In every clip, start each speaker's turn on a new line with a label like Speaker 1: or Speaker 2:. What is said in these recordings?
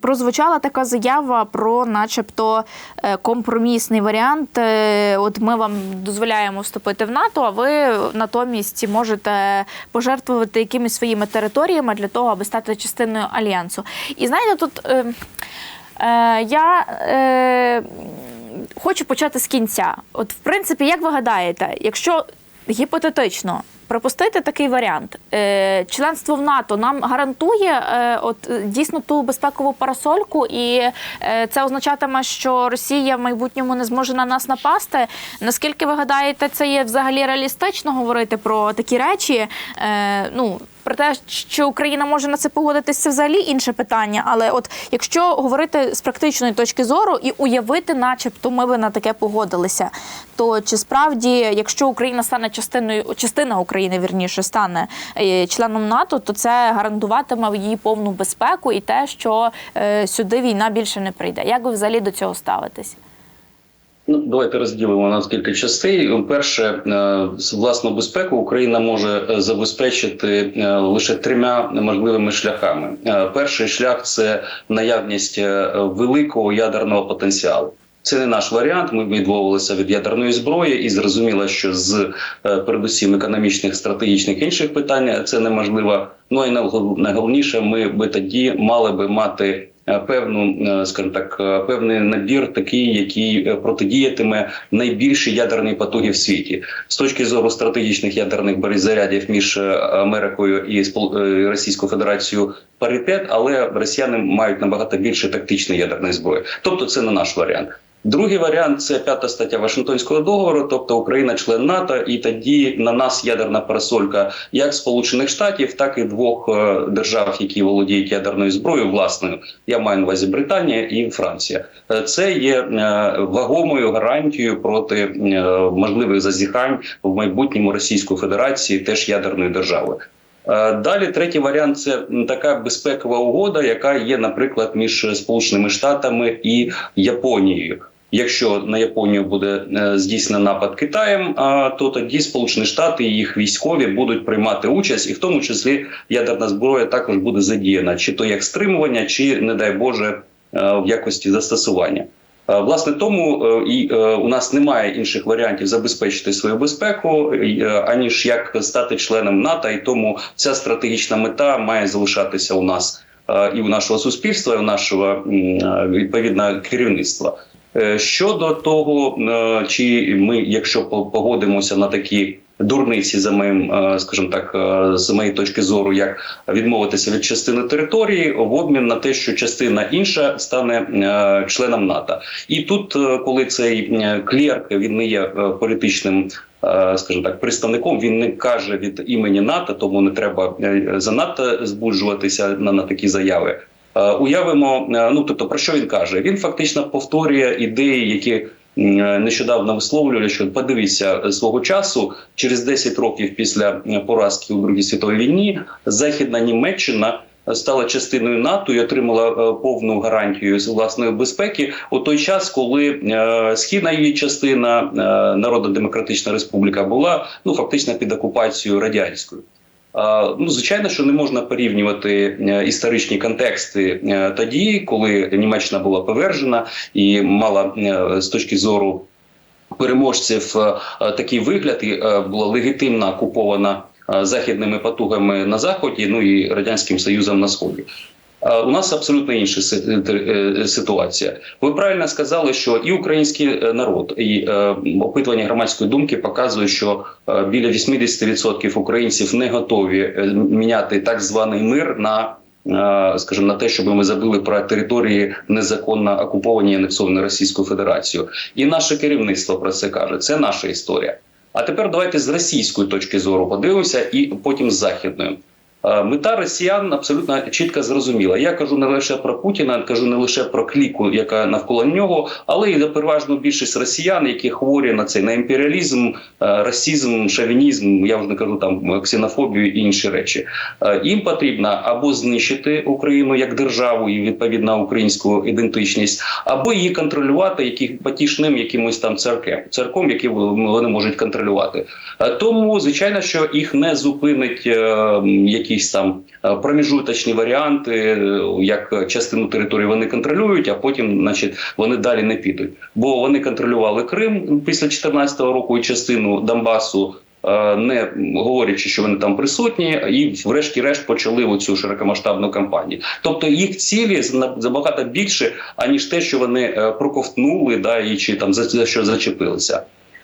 Speaker 1: Прозвучала така заява про, начебто, е, компромісний варіант. Е, От ми вам дозволяємо вступити в НАТО, а ви натомість можете пожертвувати якимись своїми територіями для того, аби стати частиною альянсу. І знаєте, тут е, е, я. Е, Хочу почати з кінця. От, в принципі, як ви гадаєте, якщо гіпотетично припустити такий варіант, е, членство в НАТО нам гарантує е, от е, дійсно ту безпекову парасольку, і це означатиме, що Росія в майбутньому не зможе на нас напасти. Наскільки ви гадаєте, це є взагалі реалістично говорити про такі речі? Ну про те, що Україна може на це погодитися, це взагалі інше питання. Але от якщо говорити з практичної точки зору і уявити, начебто, ми би на таке погодилися, то чи справді, якщо Україна стане частиною, частина України вірніше стане е, членом НАТО, то це гарантуватиме її повну безпеку і те, що е, сюди війна більше не прийде. Як ви взагалі до цього ставитесь?
Speaker 2: Ну, давайте розділимо на кілька частей. Перше, е, власну безпеку Україна може е, забезпечити е, лише трьома можливими шляхами. Перший шлях це наявність великого ядерного потенціалу. Це не наш варіант. Ми відмовилися від ядерної зброї, і зрозуміло, що з передусім економічних, стратегічних інших питань це неможливо. Ну і найгол- найголовніше, ми би тоді мали би мати певну, е, скажімо так, е, певний набір, такий, який е, протидіятиме найбільшій ядерній потугі в світі з точки зору стратегічних ядерних зарядів між е, Америкою і е, Російською Федерацією паритет, але росіяни мають набагато більше тактичної ядерної зброї. Тобто, це не наш варіант. Другий варіант це п'ята стаття Вашингтонського договору, тобто Україна член НАТО, і тоді на нас ядерна парасолька як Сполучених Штатів, так і двох е, держав, які володіють ядерною зброєю власною. Я маю на увазі Британія і Франція. Е, Це є е, вагомою гарантією проти можливих зазіхань в майбутньому Російської Федерації, теж ядерної держави. Далі третій варіант це така безпекова угода, яка є, наприклад, між Сполученими Штатами і Японією. Якщо на Японію буде е, здійснений напад Китаєм, то тоді Сполучені Штати і їх військові будуть приймати участь, і в тому числі ядерна зброя також буде задіяна, чи то як стримування, чи не дай Боже е, в якості застосування. Е, Власне, тому і у нас немає інших варіантів забезпечити свою безпеку, аніж як стати членом НАТО, і тому ця стратегічна мета має залишатися у нас і у нашого суспільства, і у нашого е, керівництва. Е, Щодо того, е, чи ми, якщо по- погодимося на такі дурниці, за моїм, е, скажімо так, з моєї точки зору, як відмовитися від частини території в обмін на те, що частина інша стане членом НАТО. І тут, коли цей клерк він не є політичним. Скажімо так, представником він не каже від імені НАТО, тому не треба занадто збуджуватися на, на такі заяви. Е, Уявимо, е, ну тобто про що він каже? Він фактично повторює ідеї, які е, нещодавно висловлювали, що подивіться свого часу, через 10 років після поразки у Другій світовій війні, Західна Німеччина стала частиною НАТО і отримала повну гарантію з власної безпеки у той час, коли східна її частина Народно-Демократична Республіка була ну фактично під окупацією радянською. Ну, звичайно, що не можна порівнювати е, історичні контексти е, тоді, коли Німеччина була повержена і мала е, з точки зору переможців такий вигляд, і була легітимно окупована західними потугами на заході, ну і радянським союзом на сході. Е, У нас абсолютно інша е, ситуація. Ви правильно сказали, що і український е, народ, і опитування громадської думки показує, що біля 80% українців не готові міняти так званий мир на. Скажімо, на те, щоб ми забули про території незаконно окуповані анексовані Російською Федерацією, і наше керівництво про це каже. Це наша історія. А тепер давайте з російської точки зору подивимося, і потім з західної. Е, Мета росіян абсолютно чітко зрозуміла. Я кажу не лише про Путіна, кажу не лише про кліку, яка навколо нього, але й переважну більшість росіян, які хворі на цей на імперіалізм, е, расізм, шовінізм, я вже не кажу там ксенофобію і інші речі. Е, Їм потрібно або знищити Україну як державу і відповідно українську ідентичність, або її контролювати які потішним якимось там церквем, церком, які вони можуть контролювати. Е, Тому звичайно, що їх не зупинить е, м, якісь там е, проміжуточні варіанти, е, як частину території вони контролюють, а потім, значить, вони далі не підуть. Бо вони контролювали Крим після 2014 року і частину Донбасу. е, Не говорячи, що вони там присутні, і врешті-решт почали оцю широкомасштабну кампанію. Тобто їх цілі забагато більше, аніж те, що вони проковтнули, да і чи там за що зачепилися.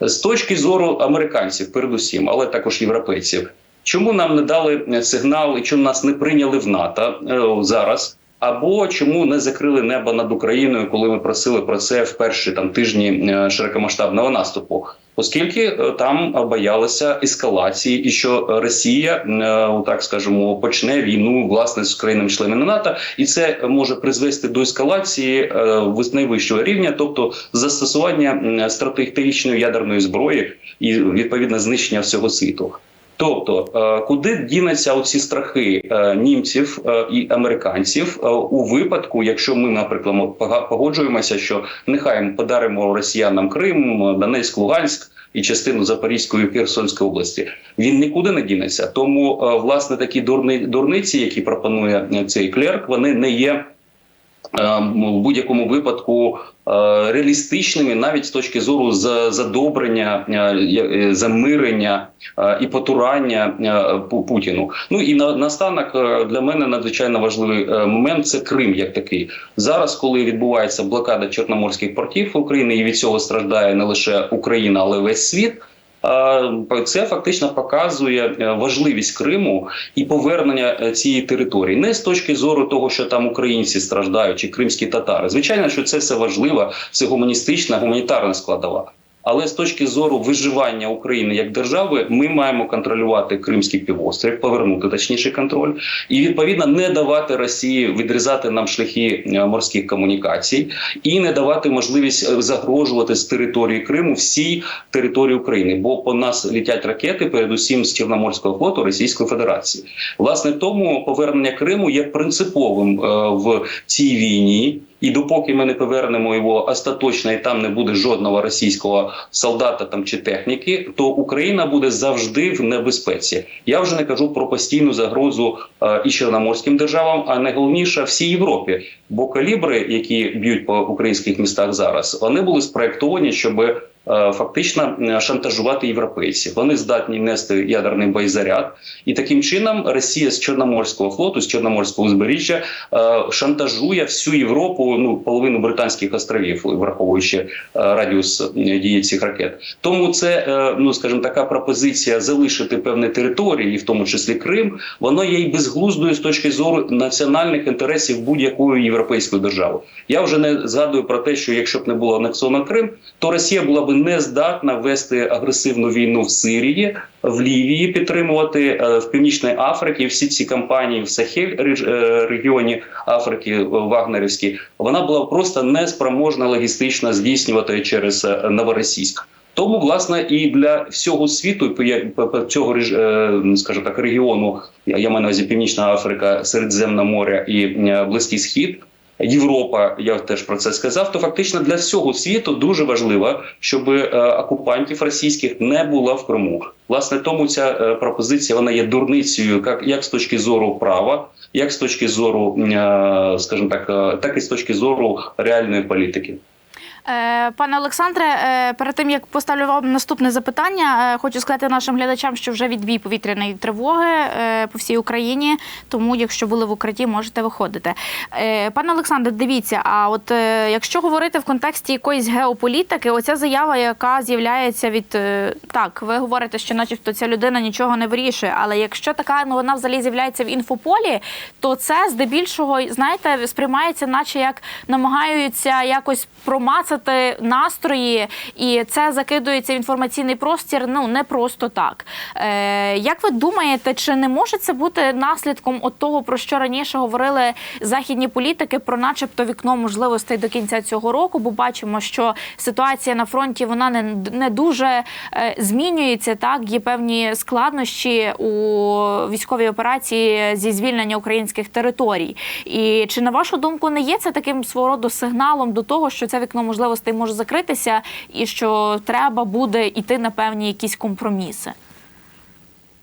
Speaker 2: З точки зору американців, передусім, але також європейців, чому нам не дали е, сигнал і чому нас не прийняли в НАТО е, зараз? Або чому не закрили небо над Україною, коли ми просили про це в перші там тижні е, широкомасштабного наступу? Оскільки там боялися ескалації, і що Росія, так скажемо, почне війну власне з країнами-членами НАТО, і це може призвести до ескалації найвищого рівня, тобто застосування стратегічної ядерної зброї і відповідно знищення всього світу. Тобто, е, куди дінуться оці страхи е, німців е, і американців у випадку, якщо ми, наприклад, погоджуємося, що нехай ми подаримо росіянам Крим, Донецьк, Луганськ і частину Запорізької і Херсонської області, він нікуди не дінеться. Тому власне такі дурни, дурниці, які пропонує цей клерк, вони не є. Е, В будь-якому випадку е, реалістичними, навіть з точки зору за- задобрення, е, замирення і потурання Путіну. Ну і на наостанок е, для мене надзвичайно важливий момент це Крим як такий. Зараз, коли відбувається блокада чорноморських портів України, і від цього страждає не лише Україна, але й весь світ. Це фактично показує е, важливість Криму і повернення е, цієї території, не з точки зору того, що там українці страждають чи кримські татари. Звичайно, що це все важливо, це гуманістична, гуманітарна складова. Але з точки зору виживання України як держави, ми маємо контролювати Кримський півострів, повернути точніше контроль, і відповідно не давати Росії відрізати нам шляхи е, морських комунікацій і не давати можливість е, загрожувати з території Криму всій території України. Бо по нас літять ракети, передусім з Чорноморського флоту Російської Федерації. Власне, тому повернення Криму є принциповим е, в цій війні. І допоки ми не повернемо його остаточно, і там не буде жодного російського солдата там чи техніки, то Україна буде завжди в небезпеці. Я вже не кажу про постійну загрозу е, і чорноморським державам, а найголовніше всій Європі. Бо калібри, які б'ють по українських містах зараз, вони були спроектовані, щоб фактично е, шантажувати європейців. Вони здатні нести ядерний боєзаряд, і таким чином Росія з Чорноморського флоту, з Чорноморського узбережжя е, шантажує всю Європу, ну половину британських островів, враховуючи е, радіус е, дії цих ракет. Тому це е, ну скажімо, така пропозиція залишити певні території, в тому числі Крим, воно є й безглуздою з точки зору національних інтересів будь-якої європейської держави. Я вже не згадую про те, що якщо б не було анексовано Крим, то Росія була б не здатна вести агресивну війну в Сирії, в Лівії підтримувати е, в Північній Африці. Всі ці кампанії в Сахель е, регіоні Африки е, Вагнерівські, вона була просто неспроможна логістично здійснювати через Новоросійськ. Тому, власне, і для всього світу, цього скажімо так, регіону, я маю на увазі Північна Африка, Середземне море і Близький Схід. Європа, я теж про це сказав. То фактично для всього світу дуже важливо, щоб е, окупантів російських не було в Криму. Власне, тому ця е, пропозиція вона є дурницею, як, як з точки зору права, як з точки зору, е, скажімо так, так і з точки зору реальної політики.
Speaker 1: Е, Пане Олександре, е, перед тим як поставлю вам наступне запитання, е, хочу сказати нашим глядачам, що вже відбій повітряної тривоги по всій Україні. Тому, якщо були в укритті, можете виходити. Пане Олександре, дивіться, а от якщо говорити в контексті якоїсь геополітики, оця заява, яка з'являється від так, ви говорите, що, начебто, ця людина нічого не вирішує. Але якщо така новина взагалі з'являється в інфополі, то це здебільшого, знаєте, сприймається, наче як намагаються якось промацати настрої, і це закидується в інформаційний простір. Ну не просто так. Е, як ви думаєте, чи не може це бути наслідком от того, про що раніше говорили західні політики, про, начебто, вікно можливостей до кінця цього року? Бо бачимо, що ситуація на фронті вона не, не дуже е, змінюється. Так є певні складнощі у військовій операції зі звільнення українських територій. І чи на вашу думку не є це таким свого роду сигналом до того, що це вікно можливостей може закритися, і що треба буде йти на певні якісь компроміси?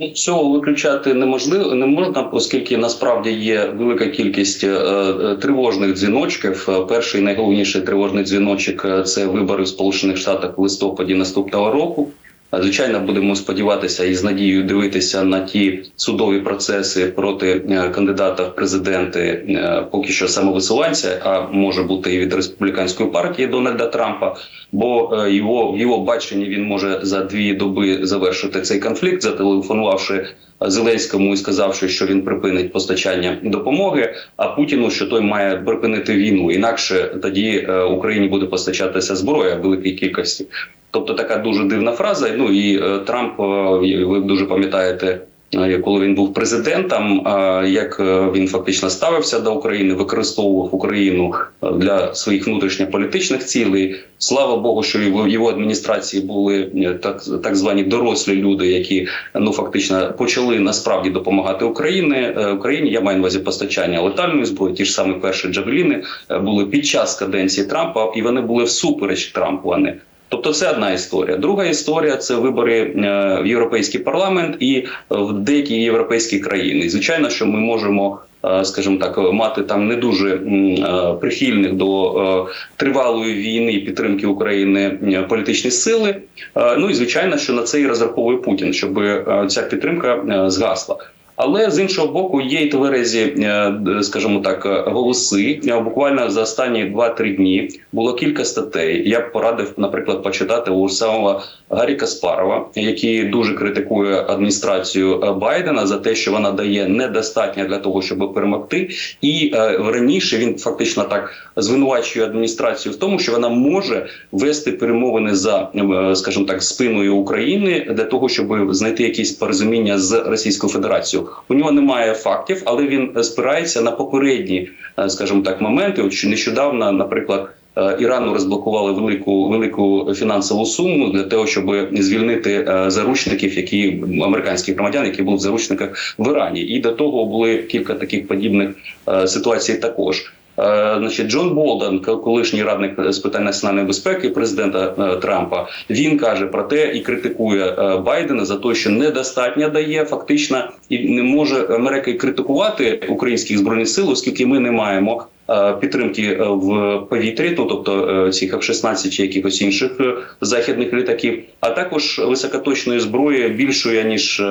Speaker 2: Ну, Цього виключати неможливо не можна, оскільки насправді є велика кількість е, е, тривожних дзвіночків. Е, Перший найголовніший тривожний дзвіночок це вибори в Сполучених Штатах в листопаді наступного року. Звичайно, будемо сподіватися і з надією дивитися на ті судові процеси проти е, кандидата в президенти, е, поки що самовисуванця, а може бути і від республіканської партії Дональда Трампа. Бо е, його в його баченні він може за дві доби завершити цей конфлікт, зателефонувавши Зеленському і сказавши, що він припинить постачання допомоги. А Путіну, що той має припинити війну, інакше тоді Україні буде постачатися зброя великій кількості. Тобто така дуже дивна фраза. Ну і е, Трамп, е, ви дуже пам'ятаєте. е, Коли він був президентом, як він фактично ставився до України, використовував Україну для своїх внутрішньополітичних цілей. Слава Богу, що в його адміністрації були так, так звані дорослі люди, які ну фактично почали насправді допомагати Україні. Україні. Я маю на увазі постачання летальної зброї. Ті ж самі перші джавеліни були під час каденції Трампа, і вони були всупереч Трампу. Не Тобто, це одна історія. Друга історія це вибори е, в європейський парламент і в деякі європейські країни. Звичайно, що ми можемо. е, Скажімо так, мати там не дуже е, прихильних до е, тривалої війни і підтримки України е, політичні сили. Е, Ну і звичайно, що на це і розраховує Путін, щоб е, ця підтримка е, згасла. Але з іншого боку, є й тверезі, е, скажімо так, е, голоси. Е, Буквально за останні 2-3 дні було кілька статей. Я б порадив, наприклад, почитати у самого Гаррі Каспарова, який дуже критикує адміністрацію Байдена за те, що вона дає недостатньо для того, щоб перемогти. І раніше він фактично так звинувачує адміністрацію в тому, що вона може вести перемовини за, скажімо так, спиною України для того, щоб знайти якісь порозуміння з Російською Федерацією. У нього немає фактів, але він спирається на попередні, е, скажімо так, моменти. От що нещодавно, наприклад. е, Ірану розблокували велику велику фінансову суму для того, щоб звільнити е, заручників, які американських громадян, які були в заручниках в Ірані, і до того були кілька таких подібних е, ситуацій. Також Е, Значить, Джон Болден, колишній радник з питань національної безпеки президента е, Трампа, він каже про те і критикує е, Байдена за те, що недостатньо дає фактично і не може Америка критикувати українських збройних сил, оскільки ми не маємо. е, Підтримки е, в повітрі, ну тобто е, цих F-16 чи якихось інших е, західних літаків, а також високоточної зброї більшої ніж е,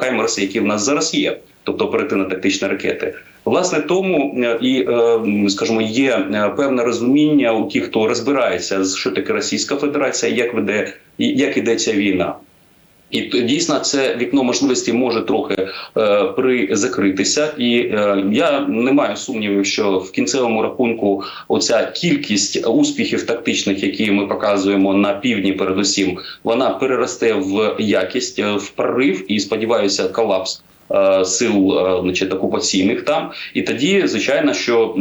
Speaker 2: Хаймерси, які в нас зараз є, тобто оперативно-тактичні ракети. Власне, тому е, і е, скажімо, є е, певне розуміння у тих, хто розбирається, що таке Російська Федерація, як веде як іде ця війна. І дійсно це вікно можливості може трохи е, призакритися, і е, я не маю сумнівів, що в кінцевому рахунку оця кількість успіхів тактичних, які ми показуємо на півдні, передусім, вона переросте в якість, в прорив і сподіваюся, колапс. Е, Сил, е, значить, окупаційних там, і тоді, звичайно, що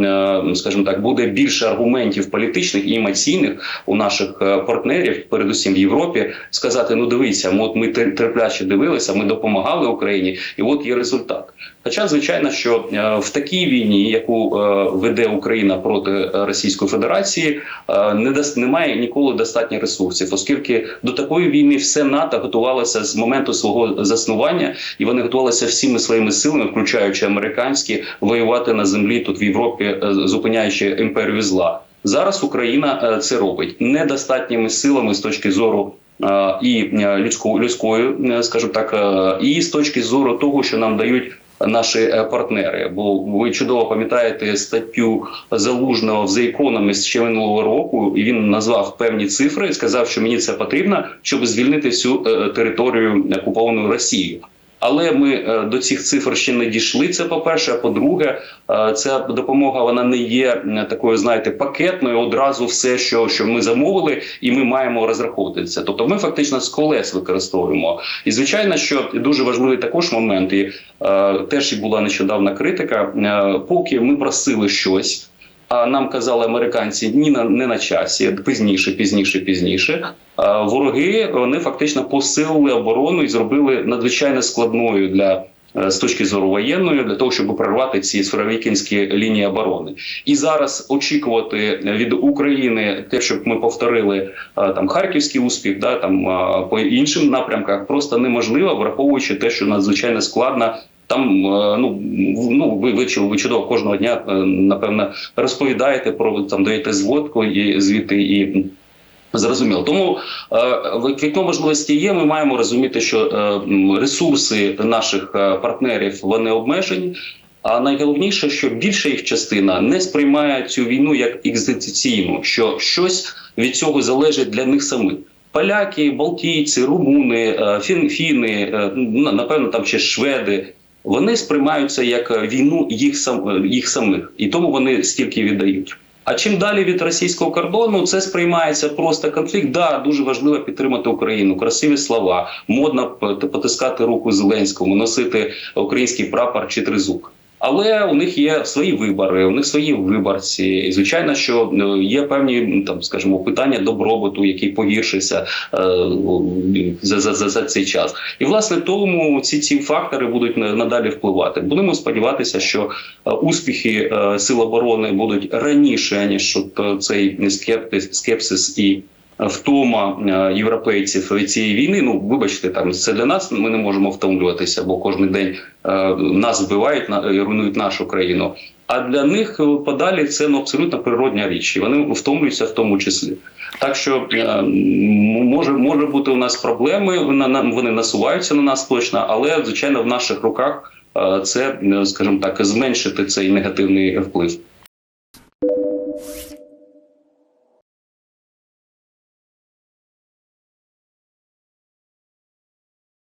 Speaker 2: е, скажімо так, буде більше аргументів політичних і емоційних у наших партнерів, передусім в Європі, сказати: ну дивіться, ми от ми тер- терпляче дивилися, ми допомагали Україні, і от є результат. Хоча, звичайно, що в такій війні, яку веде Україна проти Російської Федерації, не дас- немає ніколи достатньо ресурсів, оскільки до такої війни все НАТО готувалося з моменту свого заснування, і вони готувалися всіми своїми силами, включаючи американські, воювати на землі тут в Європі, е, зупиняючи імперію зла. Зараз Україна е, це робить недостатніми силами з точки зору. е, І людської, е, скажімо так, і з точки зору того, що нам дають наші партнери. Бо ви чудово пам'ятаєте статтю залужного в The Economist ще минулого року, і він назвав певні цифри і сказав, що мені це потрібно, щоб звільнити всю територію окуповану Росією. Але ми е, до цих цифр ще не дійшли. Це по перше. А по-друге, е, ця допомога вона не є такою, знаєте, пакетною. Одразу все, що, що ми замовили, і ми маємо розраховувати це. Тобто, ми фактично з колес використовуємо. І звичайно, що дуже важливий також момент, і е, теж і була нещодавна критика. Е, поки ми просили щось. А нам казали американці ні на не на часі, пізніше, пізніше, пізніше. Вороги вони фактично посилили оборону і зробили надзвичайно складною для е, з точки зору воєнної для того, щоб прорвати ці суровікінські лінії оборони. І зараз очікувати від України те, щоб ми повторили е, там харківський успіх, да там е, по іншим напрямках, просто неможливо, враховуючи те, що надзвичайно складно. Там е, ну ну ви ви ви чудово кожного дня е, напевно розповідаєте про там даєте зводку і звідти і. Зрозуміло, тому е, вікно можливості є. Ми маємо розуміти, що ресурси наших партнерів вони обмежені. А найголовніше, що більша їх частина не сприймає цю війну як екзистенційну, що щось від цього залежить для них самих. Поляки, балтійці, румуни, фін, фіни, напевно, там ще шведи. Вони сприймаються як е, війну їх сам е, їх самих, і тому вони стільки віддають. А чим далі від російського кордону, це сприймається просто конфлікт. Да, дуже важливо підтримати Україну, красиві слова, модно потискати руку Зеленському, носити український прапор чи тризуб. Але у них є свої вибори, у них свої виборці. І звичайно, що е, є певні ну, там, скажімо, питання добробуту, який погіршився е, за, за, за, за цей час. І власне тому ці ці фактори будуть на- надалі впливати. Будемо сподіватися, що е, успіхи сил оборони будуть раніше ніж е, цей скепсис і. Втома е, європейців від цієї війни. Ну вибачте, там це для нас. Ми не можемо втомлюватися, бо кожен день е, нас вбивають на руйнують нашу країну. А для них е, подалі це ну абсолютно природня річ, і вони втомлюються в тому числі. Так що е, може може бути у нас проблеми. Вони насуваються на нас точно, але звичайно в наших руках це, скажімо так, зменшити цей негативний вплив.